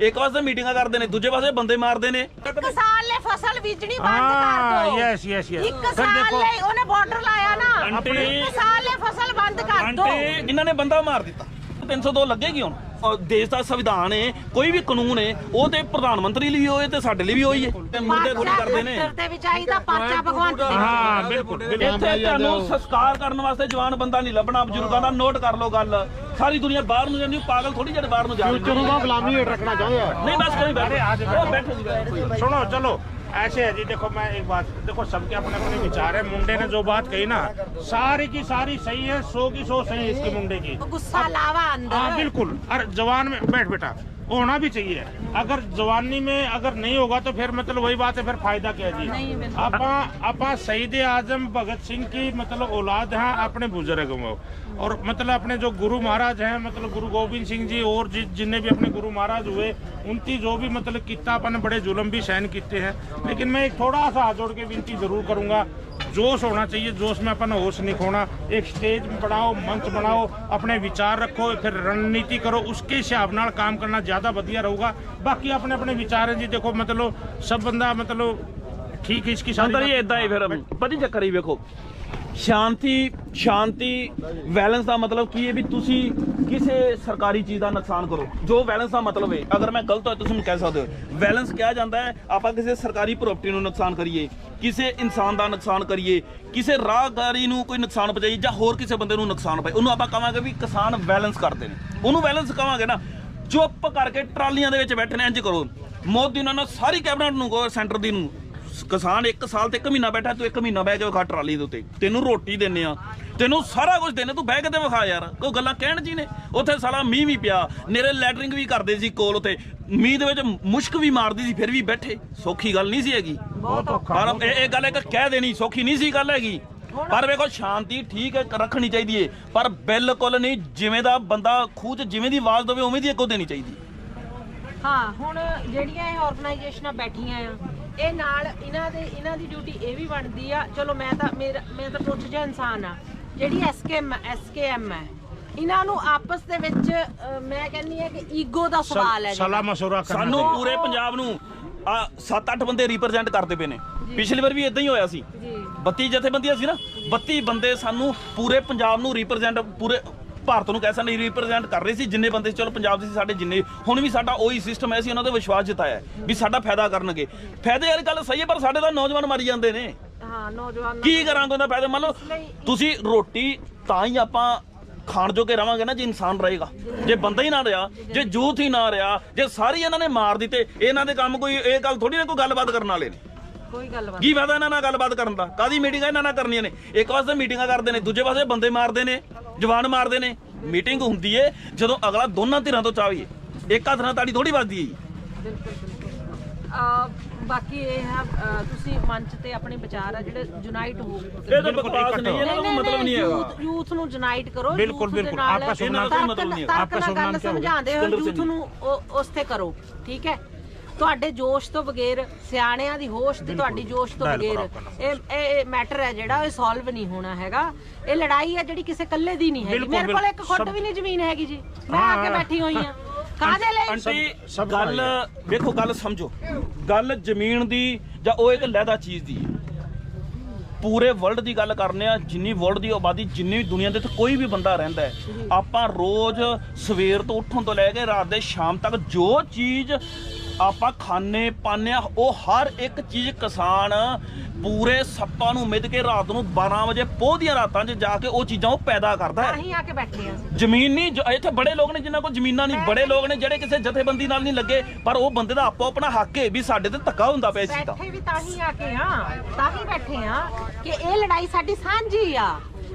ਇੱਕ ਪਾਸੇ ਮੀਟਿੰਗਾਂ ਕਰਦੇ ਨੇ ਦੂਜੇ ਪਾਸੇ ਬੰਦੇ ਮਾਰਦੇ ਨੇ। ਇੱਕ ਸਾਲ ਲਈ ਫਸਲ ਬੀਜਣੀ ਬੰਦ ਕਰ ਦਿਓ yes, yes, yes। ਇੱਕ ਸਾਲ ਲਈ ਉਹਨੇ ਬਾਰਡਰ ਲਾਇਆ ਨਾ। ਆਂਟੀ- ਇੱਕ ਸਾਲ ਲਈ ਫਸਲ ਬੰਦ ਕਰ ਤੇ ਇਹਨਾਂ ਨੇ ਬੰਦਾ ਮਾਰ ਦਿੱਤਾ 302 ਲੱਗੇਗੀ ਹੁਣ। ਦੇਸ਼ ਦਾ ਸੰਵਿਧਾਨ ਹੈ ਕੋਈ ਵੀ ਕਾਨੂੰਨ ਹੈ ਉਹ ਤੇ ਪ੍ਰਧਾਨ ਮੰਤਰੀ ਲਈ ਹੋਏ ਤੇ ਸਾਡੇ ਲਈ ਵੀ ਹੋਈ ਹੈ ਮੁੱਦੇ ਥੋੜੀ ਕਰਦੇ ਨੇ। ਤੇ ਵੀ ਚਾਹੀਦਾ ਪਾਚਾ ਭਗਵਾਨ ਹਾਂ ਬਿਲਕੁਲ ਇੱਥੇ ਤੁਹਾਨੂੰ ਸੰਸਕਾਰ ਕਰਨ ਵਾਸਤੇ ਜਵਾਨ ਬੰਦਾ ਨਹੀਂ ਲੱਭਣਾ ਬਜ਼ੁਰਗਾਂ ਦਾ ਨੋਟ ਕਰ ਲਓ ਗੱਲ। ਸਾਰੀ ਦੁਨੀਆ ਬਾਹਰ ਨੂੰ ਜਾਂਦੀ ਪਾਗਲ ਥੋੜੀ ਜਿਹੜੇ ਬਾਹਰ ਨੂੰ ਜਾ ਰਹੀ ਫਿਊਚਰ ਗੁਲਾਮੀ ਰੱਖਣਾ ਚਾਹੁੰਦੇ ਆ। ਨਹੀਂ ਬਸ ਕੋਈ ਬੈਠੇ ਆ ਜਾਓ ਬੈਠੋ ਸੁਣੋ ਚਲੋ। ऐसे है जी देखो मैं एक बात देखो सबके अपने अपने विचार है। मुंडे ने जो बात कही ना सारी की सारी सही है सौ की सौ सही है इसकी मुंडे की। तो गुस्सा लावा अंदर। हाँ बिल्कुल। अरे जवान में बैठ बेटा। होना भी चाहिए अगर जवानी में अगर नहीं होगा तो फिर मतलब वही बात है फिर फायदा क्या है नहीं, जी बिल्कुल। आपा आपा शहीद आजम भगत सिंह की मतलब औलाद हैं अपने बुजुर्ग में और मतलब अपने जो गुरु महाराज हैं मतलब गुरु गोविंद सिंह जी और जि, जितने भी अपने गुरु महाराज हुए उनकी जो भी मतलब किता अपन बड़े जुल्म भी सहन किए हैं लेकिन मैं एक थोड़ा सा हाथ जोड़ के विनती जरूर करूंगा जोश होना चाहिए जोश में अपन ਹੋਸ਼ ਨਹੀਂ खोना ਇੱਕ ਸਟੇਜ ਬਣਾਓ ਮੰਚ ਬਣਾਓ ਆਪਣੇ ਵਿਚਾਰ ਰੱਖੋ ਫਿਰ ਰਣਨੀਤੀ ਕਰੋ उसके ਹਿਸਾਬ ਨਾਲ ਕੰਮ ਕਰਨਾ ਜ਼ਿਆਦਾ ਵਧੀਆ ਰਹੂਗਾ। ਬਾਕੀ ਆਪਣੇ ਆਪਣੇ ਵਿਚਾਰ ਹੈ ਜੀ ਦੇਖੋ ਮਤਲਬ ਸਭ ਬੰਦਾ ਮਤਲਬ ਠੀਕ ਹੈ ਕੀ ਸਾਰੀ ਇਹ ਇਦਾਂ ਹੀ ਫਿਰ ਪਤੀ ਚੱਕਰ ਹੀ ਵੇਖੋ। ਸ਼ਾਂਤੀ ਸ਼ਾਂਤੀ ਵੈਲੈਂਸ ਦਾ ਮਤਲਬ ਕੀ ਹੈ ਵੀ ਤੁਸੀਂ ਕਿਸੇ ਸਰਕਾਰੀ ਚੀਜ਼ ਦਾ ਨੁਕਸਾਨ ਕਰੋ। ਜੋ ਬੈਲੈਂਸ ਦਾ ਮਤਲਬ ਹੈ। ਅਗਰ ਮੈਂ ਗਲਤ ਹੋਇਆ ਤੁਸੀਂ ਮੈਨੂੰ ਕਹਿ ਸਕਦੇ ਹੋ। ਬੈਲੈਂਸ ਕਿਹਾ ਜਾਂਦਾ ਹੈ, ਆਪਾਂ ਕਿਸੇ ਸਰਕਾਰੀ ਪ੍ਰਾਪਰਟੀ ਨੂੰ ਨੁਕਸਾਨ ਕਰੀਏ, ਕਿਸੇ ਇਨਸਾਨ ਦਾ ਨੁਕਸਾਨ ਕਰੀਏ, ਕਿਸੇ ਰਾਹਗਾਰੀ ਨੂੰ ਕੋਈ ਨੁਕਸਾਨ ਪਹੁੰਚਾਈਏ ਜਾਂ ਹੋਰ ਕਿਸੇ ਬੰਦੇ ਨੂੰ ਨੁਕਸਾਨ ਪਏ ਉਹਨੂੰ ਆਪਾਂ ਕਹਾਂਗੇ ਵੀ ਕਿਸਾਨ ਬੈਲੈਂਸ ਕਰਦੇ ਨੇ। ਉਹਨੂੰ ਬੈਲੈਂਸ ਕਹਾਂਗੇ ਨਾ। ਚੁੱਪ ਕਰਕੇ ਟਰਾਲੀਆਂ ਦੇ ਵਿੱਚ ਬੈਠੇ ਨੇ ਇੰਜ ਕਰੋ। ਮੋਦੀ ਉਹਨਾਂ ਨਾਲ ਸਾਰੀ ਕੈਬਨਿਟ ਨੂੰ ਕਹੋ ਸੈਂਟਰ ਦੀ ਨੂੰ ਕਿਸਾਨ ਇੱਕ ਸਾਲ ਤੇ ਇੱਕ ਮਹੀਨਾ ਬੈਠਾ ਤੂੰ ਇੱਕ ਮਹੀਨਾ ਬਹਿ ਕੇ ਵਿਖਾ ਟਰਾਲੀ ਦੇ ਉੱਤੇ। ਤੈਨੂੰ ਰੋਟੀ ਦਿੰਨੇ ਆ ਤੈਨੂੰ ਸਾਰਾ ਕੁਝ ਦਿੰਨੇ ਤੂੰ ਬਹਿ ਕੇ ਤੇ ਵਿਖਾ ਯਾਰ। ਕੋਈ ਗੱਲਾਂ ਕਹਿਣ ਜੀ ਨੇ? ਉੱਥੇ ਸਾਲਾ ਮੀਂਹ ਵੀ ਪਿਆ ਨੇਰੇ ਲੈਟਰਿੰਗ ਵੀ ਕਰਦੇ ਸੀ ਕੋਲ ਉੱਤੇ। ਮੀਂਹ ਦੇ ਵਿੱਚ ਮੁਸ਼ਕ ਵੀ ਮਾਰਦੀ ਸੀ ਫਿਰ ਵੀ ਬੈਠੇ। ਸੌਖੀ ਗੱਲ ਨਹੀਂ ਸੀ ਹੈਗੀ। ਬਹੁਤ ਔਖਾ। ਇਹ ਇਹ ਗੱਲ ਇੱਕ ਕਹਿ ਦੇਣੀ ਸੌਖੀ ਨਹੀਂ ਸੀ ਗੱਲ ਹੈਗੀ। ਪਰ ਵੇਖੋ ਸ਼ਾਂਤੀ ਠੀਕ ਹੈ ਰੱਖਣੀ ਚਾਹੀਦੀ ਏ। ਪਰ ਬਿਲਕੁਲ ਨਹੀਂ ਜਿਵੇਂ ਦਾ ਬੰਦਾ ਖੂਹ 'ਚ ਜਿਵੇਂ ਦੀ ਆਵਾਜ਼ ਦੇਵੇ ਉਵੇਂ ਦੀ ਇੱਕੋ ਦੇਣੀ ਚਾਹੀਦੀ। ਹਾਂ ਹੁਣ ਜਿਹੜੀਆਂ ਇਹ ਆਰਗੇਨਾਈਜੇਸ਼ਨਾਂ ਬੈਠੀਆਂ ਆ ਇਹ ਨਾਲ ਇਹਨਾਂ ਦੇ ਇਹਨਾਂ ਦੀ ਡਿਊਟੀ ਇਹ ਵੀ ਬਣਦੀ ਆ। ਚਲੋ ਮੈਂ ਤਾਂ ਮੇਰਾ ਮੈਂ ਤਾਂ ਪੁੱਛ ਜਿਹਾ ਇਨਸਾਨ ਆ। ਜਿਹੜੀ ਐਸਕੇਐਮ ਐਸਕੇਐਮ ਹੈ ਇਹਨਾਂ ਨੂੰ ਆਪਸ ਦੇ ਵਿੱਚ ਅਹ, ਮੈਂ ਕਹਿੰਦੀ ਆ ਕਿ ਈਗੋ ਦਾ ਸਵਾਲ ਹੈ ਸਲਾਹ ਮਸ਼ਵਰਾ ਕਰਨਾ ਸਾਨੂੰ ਚਾਹੀਦਾ। ਪੂਰੇ ਪੰਜਾਬ ਨੂੰ ਆ 7-8 ਬੰਦੇ ਰਿਪਰੈਜ਼ੈਂਟ ਕਰਦੇ ਪਏ ਨੇ। ਪਿਛਲੀ ਵਾਰ ਵੀ ਇਦਾਂ ਹੀ ਹੋਇਆ ਸੀ। ਜੀ। 32 ਜਥੇਬੰਦੀਆਂ ਸੀ ਨਾ। 32 ਬੰਦੇ ਸਾਨੂੰ ਪੂਰੇ ਪੰਜਾਬ ਨੂੰ ਰਿਪਰੈਜ਼ੈਂਟ ਪੂਰੇ ਭਾਰਤ ਨੂੰ ਕਹਿ ਸਕਦੇ ਰਿਪਰੈਜ਼ੈਂਟ ਕਰ ਰਹੇ ਸੀ? ਜਿੰਨੇ ਬੰਦੇ ਸੀ, ਚਲੋ ਪੰਜਾਬ ਦੇ ਸੀ ਸਾਡੇ ਜਿੰਨੇ। ਹੁਣ ਵੀ ਸਾਡਾ ਉਹੀ ਸਿਸਟਮ ਹੈ ਸੀ ਉਹਨਾਂ ਤੇ ਵਿਸ਼ਵਾਸ ਜਤਾਇਆ ਵੀ ਸਾਡਾ ਫਾਇਦਾ ਕਰਨਗੇ। ਫਾਇਦੇ ਵਾਲੀ ਗੱਲ ਸਹੀ ਹੈ ਪਰ ਸਾਡੇ ਤਾਂ ਨੌਜਵਾਨ ਮਾਰੀ ਜਾਂਦੇ ਨੇ। ਹਾਂ ਨੌਜਵਾਨ ਕੀ ਕਰਾਂਗੇ ਉਹਦਾ ਫਾਇਦਾ? ਮੰਨ ਲਓ ਤੁਸੀਂ ਰੋਟੀ ਤਾਂ ਹੀ ਆਪਾਂ ਖਾਣ ਜੋਗੇ ਰਵਾਂਗੇ ਨਾ ਜੇ ਇਨਸਾਨ ਰਹੇਗਾ। ਜੇ ਬੰਦਾ ਹੀ ਨਾ ਰਿਹਾ ਜੇ ਜੂਥ ਹੀ ਨਾ ਰਿਹਾ ਜੇ ਸਾਰੀ ਇਹਨਾਂ ਨੇ ਮਾਰ ਦਿੱਤੇ ਇਹਨਾਂ ਦੇ ਕੰਮ ਕੋਈ ਇਹ ਗੱਲ ਥੋੜੀ ਨਾ ਕੋਈ ਗੱਲਬਾਤ ਕਰਨ ਵਾਲੇ ਨੇ। ਕੋਈ ਗੱਲਬਾਤ ਕੀ ਫਾਇਦਾ ਇਹਨਾਂ ਨਾਲ ਗੱਲਬਾਤ ਕਰਨ ਦਾ? ਕਾਦੀ ਮੀਟਿੰਗਾਂ ਇਹਨਾਂ ਨਾਲ ਕਰਨੀਆਂ ਨੇ? ਇੱਕ ਪਾਸੇ ਮੀਟਿੰਗਾਂ ਕਰਦੇ ਨੇ ਦੂਜੇ ਪਾਸੇ ਬੰਦੇ ਮਾਰਦੇ ਨੇ। ਜਵਾਨ ਮਾਰਦੇ ਨੇ ਮੀਟਿੰਗ ਹੁੰਦੀ ਏ ਜਦੋਂ ਅਗਲਾ ਦੋਨਾਂ ਧਿਰਾਂ ਤੋਂ ਚਾਹੀਏ ਇੱਕ ਹੱਥ ਨਾਲ ਤਾੜੀ ਥੋੜੀ ਵੱਜਦੀ ਏ ਬਾਕੀ ਇਹ ਹੈ ਤੁਸੀਂ ਮੰਚ ਤੇ ਆਪਣੇ ਵਿਚਾਰ ਆ ਜਿਹੜੇ ਯੂਨਾਈਟ ਹੋ ਇਹ ਤਾਂ ਬਕਵਾਸ ਨਹੀਂ ਇਹਨਾਂ ਮਤਲਬ ਨਹੀਂ ਹੈਗਾ ਯੂਥ ਨੂੰ ਯੂਨਾਈਟ ਕਰੋ ਬਿਲਕੁਲ, ਬਿਲਕੁਲ। ਕੋਈ ਮਤਲਬ ਨਹੀਂ? ਸਮਝਾਉਂਦੇ ਹੋ ਯੂਥ। ਨੂੰ ਉਸ ਤੇ ਕਰੋ ਠੀਕ ਹੈ ਤੁਹਾਡੇ ਜੋਸ਼ ਤੋਂ ਬਗੈਰ ਸਿਆਣਿਆਂ ਦੀ ਹੋਸ਼ ਤੇ ਤੁਹਾਡੀ ਜੋਸ਼ ਤੋਂ ਬਗੈਰ। ਇਹ ਇਹ ਮੈਟਰ ਹੈ ਜਿਹੜਾ ਇਹ ਸੋਲਵ ਨਹੀਂ ਹੋਣਾ ਹੈਗਾ। ਇਹ ਲੜਾਈ ਹੈ ਜਿਹੜੀ ਕਿਸੇ ਇਕੱਲੇ ਦੀ ਨਹੀਂ ਹੈਗੀ। ਮੇਰੇ ਕੋਲ ਇੱਕ। ਖੁੱਡ ਵੀ ਨਹੀਂ ਜ਼ਮੀਨ ਹੈਗੀ ਜੀ। ਮੈਂ ਆ ਕੇ ਹਾਂ। ਬੈਠੀ ਹੋਈ ਆ ਕਾਹਦੇ ਲਈ? ਆਂਟੀ ਗੱਲ ਵੇਖੋ ਗੱਲ ਸਮਝੋ। ਗੱਲ ਜ਼ਮੀਨ ਦੀ ਜਾਂ ਉਹ ਇੱਕ ਲਹਿਦਾ ਚੀਜ਼ ਦੀ ਹੈ। ਪੂਰੇ ਵਰਲਡ ਦੀ ਗੱਲ ਕਰਨੇ ਆ ਜਿੰਨੀ ਵਰਲਡ ਦੀ ਆਬਾਦੀ ਜਿੰਨੀ ਵੀ ਦੁਨੀਆ ਦੇ ਤੇ ਕੋਈ ਵੀ ਬੰਦਾ ਰਹਿੰਦਾ ਹੈ ਆਪਾਂ ਰੋਜ਼ ਸਵੇਰ ਤੋਂ ਉੱਠਣ ਤੋਂ ਲੈ ਕੇ ਰਾਤ ਦੇ ਸ਼ਾਮ ਤੱਕ ਜੋ ਚੀਜ਼ ਆਪਾਂ ਖਾਣੇ ਆ ਉਹ ਹਰ ਇੱਕ ਚੀਜ਼ ਕਿਸਾਨ ਪੂਰੇ ਸੱਪਾਂ ਨੂੰ ਮਿੱਧ ਕੇ ਰਾਤ ਨੂੰ 12 ਵਜੇ ਪੋਹ ਦੀਆਂ ਰਾਤਾਂ 'ਚ ਜਾ ਕੇ ਉਹ ਚੀਜ਼ਾਂ ਉਹ ਪੈਦਾ ਕਰਦਾ ਹੈ। ਹੀ ਆ ਕੇ ਬੈਠੇ ਆ। ਅਸੀਂ। ਜ਼ਮੀਨ ਨਹੀਂ ਜ- ਇੱਥੇ ਬੜੇ ਲੋਕ ਨੇ ਜਿਨ੍ਹਾਂ ਕੋਲ ਜ਼ਮੀਨਾਂ ਨਹੀਂ ਬੜੇ ਲੋਕ ਨੇ ਜਿਹੜੇ ਕਿਸੇ ਜਥੇਬੰਦੀ ਨਾਲ ਨਹੀਂ ਲੱਗੇ ਪਰ ਉਹ ਬੰਦੇ ਦਾ ਆਪੋ ਆਪਣਾ ਹੱਕ ਹੈ ਵੀ ਸਾਡੇ ਤੇ ਧੱਕਾ ਹੁੰਦਾ ਪਿਆ ਸੀ ਤਾਂ ਬੈਠੇ ਵੀ ਤਾਂ ਹੀ ਆ ਕੇ ਆ ਤਾਂ ਹੀ ਬੈਠੇ ਆ ਕਿ ਇਹ ਲੜਾਈ ਸਾਡੀ ਸਾਂਝੀ ਆ।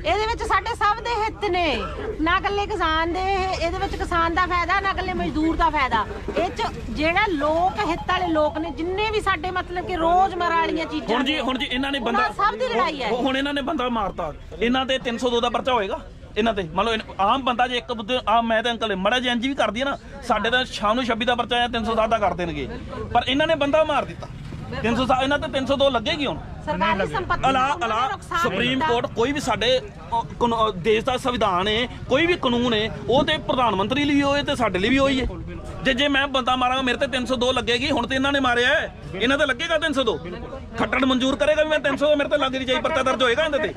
ਇਹਦੇ ਵਿੱਚ ਸਾਡੇ ਸਭ ਦੇ ਹਿੱਤ ਨੇ। ਨਾ ਇਕੱਲੇ ਕਿਸਾਨ ਦੇ ਇਹਦੇ ਵਿੱਚ ਕਿਸਾਨ ਦਾ ਫਾਇਦਾ ਨਾ ਇਕੱਲੇ ਮਜ਼ਦੂਰ ਦਾ ਫਾਇਦਾ। ਇਹ ਚ ਜਿਹੜਾ ਲੋਕ ਹਿੱਤ ਵਾਲੇ ਲੋਕ ਨੇ ਜਿੰਨੇ ਵੀ ਸਾਡੇ ਮਤਲਬ ਕਿ ਰੋਜ਼ਮਰਾ ਵਾਲੀਆਂ ਚੀਜ਼ਾਂ ਹੁਣ ਜੀ ਹੁਣ ਜੀ ਇਹਨਾਂ ਨੇ ਬੰਦਾ ਸਭ ਦੀ ਲੜਾਈ ਹੈ। ਹੁਣ- ਇਹਨਾਂ ਨੇ ਬੰਦਾ ਮਾਰਤਾ। ਇਹਨਾਂ ਤੇ 302 ਦਾ ਪਰਚਾ ਹੋਏਗਾ। ਇਹਨਾਂ ਤੇ ਮੰਨ ਲਓ ਆਮ ਬੰਦਾ ਜੇ ਇੱਕ ਆਮ ਮੈਂ ਤਾਂ ਅੰਕਲ ਮੜਾ ਜੀ ਇੰਜ ਵੀ ਕਰਦੀ ਹੈ ਨਾ ਸਾਡੇ ਤਾਂ ਸ਼ਾਮ ਨੂੰ 26 ਦਾ ਪਰਚਾ ਆਇਆ 307 ਦਾ ਕਰ ਦੇਣਗੇ। ਪਰ ਇਹਨਾਂ ਨੇ ਬੰਦਾ ਮਾਰ ਦਿੱਤਾ। 307 ਇਹਨਾਂ ਤੇ 302 ਲੱਗੇਗੀ ਹੁਣ। ਸਰਕਾਰੀ ਸੰਪਤੀ ਅਲਾ ਅਲਾ ਸੁਪਰੀਮ। ਕੋਰਟ ਕੋਈ ਵੀ ਸਾਡੇ ਅ, ਕਾਨੂ- ਅ, ਦੇਸ਼ ਦਾ ਸੰਵਿਧਾਨ ਹੈ ਕੋਈ ਵੀ ਕਾਨੂੰਨ ਹੈ ਉਹ ਤੇ ਪ੍ਰਧਾਨ ਮੰਤਰੀ ਲਈ ਵੀ ਹੋਏ ਤੇ ਸਾਡੇ ਲਈ ਵੀ ਹੋਈ ਹੈ ਜੇ ਜੇ ਮੈਂ ਬੰਦਾ ਮਾਰਾਂਗਾ ਮੇਰੇ ਤੇ 302 ਲੱਗੇਗੀ ਹੁਣ ਤੇ ਇਹਨਾਂ ਨੇ ਮਾਰਿਆ ਇਹਨਾਂ ਤੇ ਲੱਗੇਗਾ 302 ਖੱਟੜ ਮਨਜ਼ੂਰ ਕਰੇਗਾ ਵੀ ਮੈਂ 302 ਮੇਰੇ ਤੇ ਲੱਗ ਜਾਈ ਪਰਚਾ ਦਰਜ ਹੋਏਗਾ ਇਹਦੇ ਤੇ?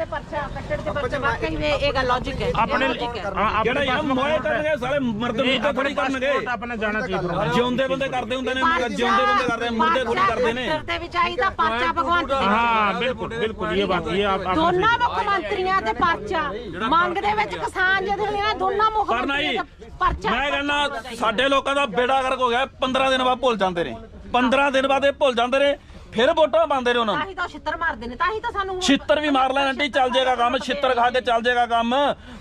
ਦੋਨਾਂ ਮੁੱਖ ਮੰਤਰੀਆਂ ਤੇ ਪਰਚਾ। ਮੰਗ ਵਿੱਚ ਕਿਸਾਨ ਜਿਹੜੇ ਨੇ ਦੋਨਾਂ ਮੁੱਖ ਮੰਤਰੀਆਂ ਪਰਚਾ ਮੈਂ ਕਹਿੰਦਾ ਸਾਡੇ ਲੋਕਾਂ ਦਾ ਬੇੜਾ ਗਰਕ ਹੋ ਗਿਆ 15 ਦਿਨ ਬਾਅਦ ਭੁੱਲ ਜਾਂਦੇ ਨੇ। 15 ਦਿਨ ਬਾਅਦ ਇਹ ਭੁੱਲ ਜਾਂਦੇ ਨੇ। ਫਿਰ ਵੋਟਾਂ ਪਾਉਂਦੇ ਨੇ ਉਹਨਾਂ ਨੂੰ। ਤਾਂ ਹੀ ਤਾਂ ਛਿੱਤਰ ਮਾਰਦੇ ਨੇ ਤਾਂ ਹੀ ਤਾਂ ਸਾਨੂੰ ਛਿੱਤਰ ਵੀ ਮਾਰ ਲੈਣ ਆਂਟੀ ਚੱਲ ਜਾਏਗਾ ਕੰਮ ਛਿੱਤਰ ਖਾ ਕੇ ਚੱਲ ਜਾਏਗਾ ਕੰਮ।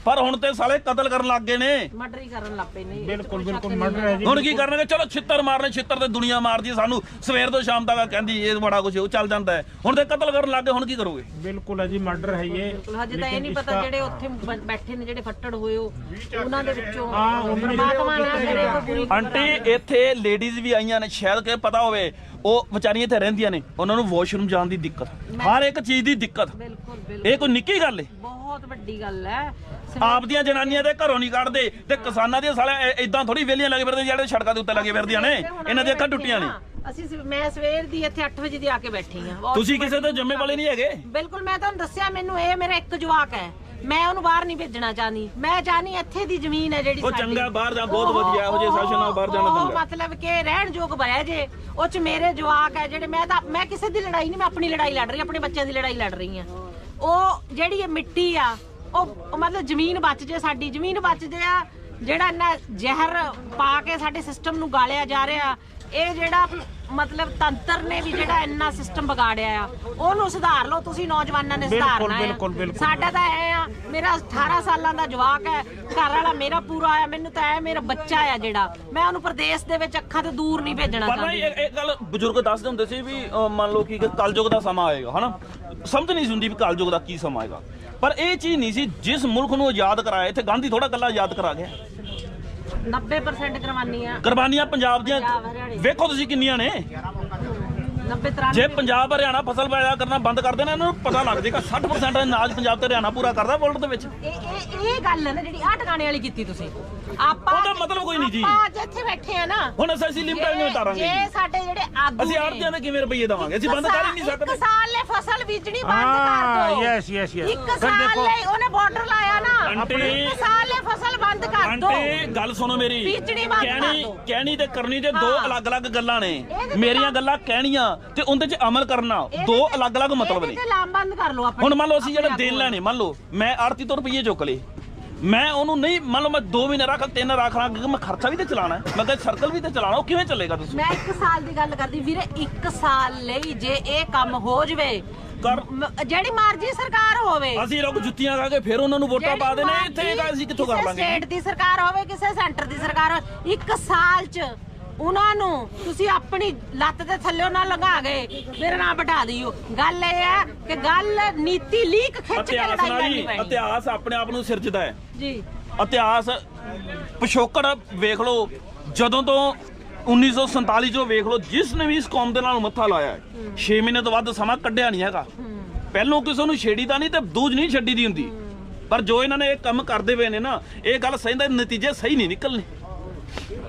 ਪਰ ਹੁਣ ਤੇ ਸਾਲੇ ਕਤਲ ਕਰਨ ਲੱਗ ਗਏ ਨੇ। ਮਰਡਰ ਕਰਨ ਲੱਗ ਨੇ ਬਿਲਕੁਲ ਬਿਲਕੁਲ ਮਰਡਰ ਹੈ ਜੀ ਹੁਣ ਕੀ ਕਰਨਗੇ? ਚਲੋ ਛਿੱਤਰ ਮਾਰਨੇ ਛਿੱਤਰ ਤੇ ਦੁਨੀਆ ਮਾਰਦੀ ਸਾਨੂੰ। ਸਵੇਰ ਤੋਂ ਸ਼ਾਮ ਤੱਕ ਕਹਿੰਦੀ ਇਹ ਬੜਾ ਕੁਝ ਉਹ ਚੱਲ ਜਾਂਦਾ ਹੈ। ਹੁਣ ਤੇ ਕਤਲ ਕਰਨ ਲੱਗ ਹੁਣ ਕੀ ਕਰੋਗੇ? ਬਿਲਕੁਲ ਹੈ ਜੀ ਮਰਡਰ ਹੈ ਇਹ। ਹਜੇ ਤਾਂ ਇਹ ਨਹੀਂ ਪਤਾ ਜਿਹੜੇ ਉੱਥੇ ਬੈਠੇ ਨੇ ਜਿਹੜੇ ਫੱਟੜ ਹੋਏ ਉਹ ਉਹਨਾਂ ਦੇ ਵਿੱਚੋਂ ਆਂਟੀ ਇੱਥੇ ਲੇਡੀਜ਼ ਵੀ ਆਈਆਂ ਨੇ ਸ਼ਾਇਦ ਕਿ ਪਤਾ ਹੋਵੇ ਉਹ ਵਿਚਾਰੀਆਂ ਇੱਥੇ ਰਹਿੰਦੀਆਂ ਨੇ ਉਹਨਾਂ ਨੂੰ ਵਾਸ਼ਰੂਮ ਜਾਣ ਦੀ ਦਿੱਕਤ। ਹਰ ਇੱਕ ਚੀਜ਼ ਦੀ ਦਿੱਕਤ। ਬਿਲਕੁਲ ਬਿਲਕੁਲ। ਇਹ ਕੋਈ ਨਿੱਕੀ ਗੱਲ ਏ। ਬਹੁਤ ਵੱਡੀ ਗੱਲ ਹੈ ਆਪ ਦੀਆਂ ਜਨਾਨੀਆਂ ਦੇ ਘਰੋਂ ਨਹੀਂ ਕੱਢਦੇ ਤੇ ਕਿਸਾਨਾਂ ਦੀਆਂ ਸਾਲੇ ਇਦਾਂ ਥੋੜੀ ਵੇਲੀਆਂ ਲੱਗੇ ਫਿਰਦੇ ਜਿਹੜੇ ਸੜਕਾਂ ਦੇ ਉੱਤੇ ਲੱਗੇ ਫਿਰਦੀਆਂ ਨੇ। ਇਹਨਾਂ ਦੀਆਂ ਅੱਖਾਂ ਟੁੱਟੀਆਂ ਨੇ। ਅਸੀਂ ਮੈਂ ਸਵੇਰ ਦੀ ਇੱਥੇ 8 ਵਜੇ ਦੀ ਆ ਕੇ ਬੈਠੀ ਆ ਤੁਸੀਂ ਕਿਸੇ ਦੇ ਜੰਮੇ ਵਾਲੇ ਨਹੀਂ ਹੈਗੇ? ਬਿਲਕੁਲ ਮੈਂ ਤੁਹਾਨੂੰ ਦੱਸਿਆ ਮੈਨੂੰ ਇਹ ਮੇਰਾ ਇੱਕ ਜਵਾਕ ਹੈ। ਮੈਂ ਉਹਨੂੰ ਬਾਹਰ ਨਹੀਂ ਭੇਜਣਾ ਚਾਹਨੀ ਮੈਂ ਚਾਹਨੀ ਇੱਥੇ ਦੀ ਜ਼ਮੀਨ ਹੈ ਜਿਹੜੀ ਉਹ ਸਾਡੀ। ਚੰਗਾ ਬਾਹਰ ਜਾ ਬਹੁਤ ਵਧੀਆ ਇਹੋ ਜਿਹੇ ਸੈਸ਼ਨ ਨਾਲ ਬਾਹਰ ਜਾਣਾ ਉਹ ਚੰਗਾ। ਮਤਲਬ ਕਿ ਰਹਿਣ ਯੋਗ ਬਹਿ ਜੇ ਉਹ ਚ ਮੇਰੇ ਜਵਾਕ ਹੈ ਜਿਹੜੇ ਮੈਂ ਤਾਂ ਮੈਂ ਕਿਸੇ ਦੀ ਲੜਾਈ ਨਹੀਂ ਮੈਂ ਆਪਣੀ ਲੜਾਈ ਲੜ ਰਹੀ ਹਾਂ, ਆਪਣੇ ਬੱਚਿਆਂ ਦੀ ਲੜਾਈ ਲੜ ਰਹੀ ਹਾਂ। ਉਹ ਜਿਹੜੀ ਇਹ ਮਿੱਟੀ ਆ ਉਹ ਉਹ ਮਤਲਬ ਜ਼ਮੀਨ ਬਚ ਜੇ ਸਾਡੀ ਜ਼ਮੀਨ ਬਚ ਜੇ ਆ ਜਿਹੜਾ ਇਹਨਾਂ ਜ਼ਹਿਰ ਪਾ ਕੇ ਸਾਡੇ ਸਿਸਟਮ ਨੂੰ ਗਾਲਿਆ ਜਾ ਰਿਹਾ ਇਹ ਜਿਹੜਾ ਮਤਲਬ ਤੰਤਰ ਨੇ ਵੀ ਜਿਹੜਾ ਇੰਨਾ ਸਿਸਟਮ ਵਿਗਾੜਿਆ ਆ ਉਹਨੂੰ ਸੁਧਾਰ ਲਓ ਤੁਸੀਂ ਨੌਜਵਾਨਾਂ ਨੇ ਸੁਧਾਰਨਾ ਹੈ। ਸਾਡਾ ਤਾਂ ਐ ਆ ਮੇਰਾ 18 ਸਾਲਾਂ ਦਾ ਜਵਾਕ ਹੈ ਘਰ ਵਾਲਾ ਮੇਰਾ ਪੂਰਾ ਆ ਮੈਨੂੰ ਤਾਂ ਐ ਮੇਰਾ ਬੱਚਾ ਆ ਜਿਹੜਾ। ਮੈਂ ਉਹਨੂੰ ਪ੍ਰਦੇਸ਼ ਦੇ ਵਿੱਚ ਅੱਖਾਂ ਤੋਂ ਦੂਰ ਨਹੀਂ ਭੇਜਣਾ ਚਾਹੁੰਦੀ। ਇਹ ਇਹ ਗੱਲ ਬਜ਼ੁਰਗ ਦੱਸਦੇ ਹੁੰਦੇ ਸੀ ਵੀ ਮੰਨ ਲਓ ਕਿ ਕਲਯੁਗ ਦਾ ਸਮਾਂ ਆਏਗਾ ਹਨਾ? ਸਮਝ ਨਹੀਂ ਹੁੰਦੀ ਵੀ ਕਲਯੁਗ ਦਾ ਕੀ ਸਮਾਂ ਆਏਗਾ। ਪਰ ਇਹ ਚੀਜ਼ ਨਹੀਂ ਸੀ ਜਿਸ ਮੁਲਕ ਨੂੰ ਆਜ਼ਾਦ ਕਰਾਇਆ ਇੱਥੇ ਗਾਂਧੀ ਥੋੜਾ ਗੱਲਾਂ ਆਜ਼ਾਦ ਕਰਾ ਗਿਆ। 90% ਕਰਵਾਨੀ ਆ। ਕੁਰਬਾਨੀਆਂ ਪੰਜਾਬ ਦੀਆਂ ਪੰਜਾਬ, ਹਰਿਆਣੇ। ਵੇਖੋ ਤੁਸੀਂ ਕਿੰਨੀਆਂ ਨੇ। 90 93 ਜੇ ਪੰਜਾਬ ਹਰਿਆਣਾ ਫਸਲ ਪੈਦਾ ਕਰਨਾ ਬੰਦ ਕਰ ਦੇਣਾ ਇਹਨਾਂ ਨੂੰ ਪਤਾ ਲੱਗ ਜਾਏਗਾ। 60% ਅਨਾਜ ਪੰਜਾਬ ਤੇ ਹਰਿਆਣਾ ਪੂਰਾ ਕਰਦਾ ਵਰਲਡ ਦੇ ਵਿੱਚ। ਇਹ ਇਹ ਇਹ ਗੱਲ ਹੈ ਨਾ ਜਿਹੜੀ ਆ ਟਿਕਾਣੇ ਵਾਲੀ ਕੀਤੀ ਤੁਸੀਂ। ਆਪਾਂ ਉਹਦਾ ਮਤਲਬ ਕੋਈ ਨਹੀਂ ਜੀ। ਆਪਾਂ ਅੱਜ ਇੱਥੇ ਬੈਠੇ ਆ ਨਾ। ਹੁਣ ਅਸੀਂ ਅਸੀਂ ਲਿਮਟਾਂ ਕਿਵੇਂ ਉਤਾਰਾਂਗੇ ਜੇ ਸਾਡੇ ਜਿਹੜੇ ਆਗੂ ਅਸੀਂ ਆੜਤੀਆਂ ਨੇ ਕਿਵੇਂ ਰੁਪਏ ਦਵਾਂਗੇ? ਅਸੀਂ ਬੰਦ ਕਰ ਹੀ ਨਹੀਂ ਸਕਦੇ। ਇੱਕ ਸਾਲ ਫਸਲ ਬੀਜਣੀ ਬੰਦ ਹਾਂ ਕਰ ਦਿਓ। ਯੈਸ ਯੈਸ ਯੈਸ ਇੱਕ ਸਾਲ ਉਹਨੇ ਬਾਰਡਰ ਲਾਇਆ ਨਾ। ਆਂਟੀ- ਇੱਕ ਸਾਲ ਫਸਲ ਬੰਦ ਕਰ ਦਿਓ। ਆਂਟੀ ਗੱਲ ਸੁਣੋ ਮੇਰੀ। ਪੀਚਣੀ ਬੰਦ ਕਰ ਕਹਿਣੀ ਕਹਿਣੀ ਤੇ ਕਰਨੀ ਤੇ ਦੋ ਅਲੱਗ-ਅਲੱਗ ਗੱਲਾਂ ਨੇ। ਮੇਰੀਆਂ ਗੱਲਾਂ ਕਹਿਣੀਆਂ ਤੇ ਉਹਦੇ 'ਚ ਅਮਲ ਕਰਨਾ। ਦੋ ਅਲੱਗ-ਅਲੱਗ ਮਤਲਬ ਨੇ। ਤੇ ਲਾਮ ਬੰਦ ਕਰ ਲਓ ਆਪਣੇ। ਹੁਣ ਮੰਨ ਲਓ ਅਸੀਂ ਜਿਹੜਾ ਦੇਣ ਲੈਣੇ ਮੰਨ ਲਓ ਮੈਂ ਆੜਤੀ ਤੋਂ ਰੁਪਏ ਚੁੱਕ ਲਏ। ਮੈਂ ਉਹਨੂੰ ਨਹੀਂ ਮੰਨ ਲਓ ਮੈਂ 2 ਮਹੀਨੇ ਰੱਖ ਤਿੰਨ ਰੱਖ ਲਾਂ ਕਿਉਂਕਿ ਮੈਂ ਖਰਚਾ ਵੀ ਤੇ ਚਲਾਣਾ ਹੈ। ਮੈਂ ਕਿਹਾ ਸਰਕਲ ਵੀ ਤੇ ਚਲਾਣਾ ਉਹ ਕਿਵੇਂ ਚੱਲੇਗਾ ਤੁਸੀਂ? ਮੈਂ ਇੱਕ ਸਾਲ ਦੀ ਗੱਲ ਕਰਦੀ ਵੀਰੇ ਇੱਕ ਸਾਲ ਲਈ ਜੇ ਇਹ ਕੰਮ ਹੋ ਜਵੇ ਕਰ- ਮ- ਜਿਹੜੀ ਮਰਜ਼ੀ ਸਰਕਾਰ ਹੋਵੇ। ਅਸੀਂ ਲੋਕ ਜੁੱਤੀਆਂ ਖਾ ਕੇ ਫਿਰ ਉਹਨਾਂ ਨੂੰ ਵੋਟਾਂ ਪਾ ਦੇਣੇ ਇੱਥੇ ਅਸੀਂ ਕਿੱਥੋਂ ਕਰ ਲਾਂਗੇ? ਸਟੇਟ ਦੀ ਸਰਕਾਰ ਹੋਵੇ ਕਿਸੇ ਸੈਂਟਰ ਦੀ ਸਰਕਾਰ ਹੋਵੇ ਸਾਲ ਚ ਉਹਨਾਂ ਨੂੰ ਤੁਸੀਂ ਆਪਣੀ ਲੱਤ ਦੇ ਥੱਲੇ ਨਾ ਲੰਘਾ ਗਏ ਮੇਰੇ ਨਾਲ ਬਿਠਾ ਦਿਓ। ਗੱਲ ਇਹ ਹੈ ਕਿ ਗੱਲ ਨੀਤੀ ਲੀਕ ਖਿੱਚ ਕੇ ਇਤਿਹਾਸ ਲੜਾਈ ਕਰਨੀ ਜੀ ਪੈਣੀ। ਇਤਿਹਾਸ ਆਪਣੇ ਆਪ ਨੂੰ ਸਿਰਜਦਾ ਹੈ। ਜੀ। ਇਤਿਹਾਸ ਪਿਛੋਕੜ ਵੇਖ ਲਓ ਜਦੋਂ ਤੋਂ 1947 ਚੋਂ ਵੇਖ ਲਓ ਜਿਸ ਨੇ ਵੀ ਇਸ ਕੌਮ ਦੇ ਨਾਲ ਮੱਥਾ ਲਾਇਆ 6 ਮਹੀਨੇ ਤੋਂ ਵੱਧ ਸਮਾਂ ਕੱਢਿਆ ਨਹੀਂ ਹੈਗਾ। ਪਹਿਲੋਂ ਕਿਸੇ ਨੂੰ ਛੇੜੀ ਤਾਂ ਨਹੀਂ ਤੇ ਦੂਜ ਨਹੀਂ ਛੱਡੀ ਦੀ ਹੁੰਦੀ। ਪਰ ਜੋ ਇਹਨਾਂ ਨੇ ਇਹ ਕੰਮ ਕਰਦੇ ਪਏ ਨੇ ਨਾ ਇਹ ਗੱਲ ਸਹੀ ਦਾ ਨਤੀਜੇ ਸਹੀ ਨਹੀਂ ਨਿਕਲਨੇ